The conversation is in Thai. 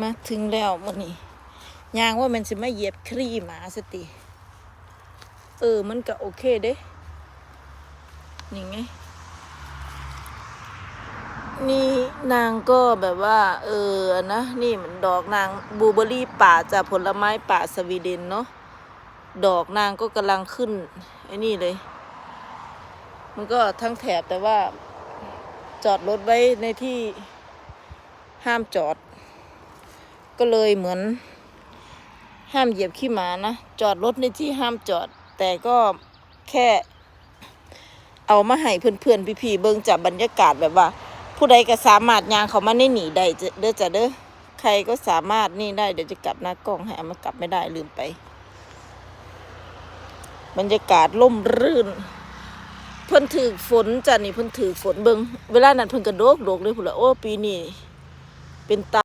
มาถึงแล้วมันนี่ยางว่ามันสิมาเหยียบครีหมาสติ เออมันก็โอเคเด้นี่ไง นี่นางก็แบบว่า เออนะ นี่มันดอกนางบลูเบอร์รี่ป่าจากผลไม้ป่าสวีเดนเนาะดอกนางก็กำลังขึ้นไอ้นี่เลย มันก็ทั้งแถบแต่ว่า จอดรถไว้ในที่ห้ามจอด ก็เลยเหมือนห้ามเหยียบขี้หมานะ จอดรถในที่ห้ามจอด แต่ก็แค่ เอามาให้เพื่อนๆพี่ๆเบิ่งจากบรรยากาศแบบว่า ผู้ใดก็สามารถย่างเขามาในหนีได้เจ้อเด้อจ้ะเด้อใครก็สามารถนี่ได้เดี๋ยวจะกลับหน้ากล้องให้เอามากลับไม่ได้ลืมไป บรรยากาศล่มรื่นเพิ่นถือฝนจ้ะนี่เพิ่นถือฝนเบิ่งเวลานั้นเพิ่นกระโดกโดกเลยพุ่นละโอ้ปีนี้เป็นตา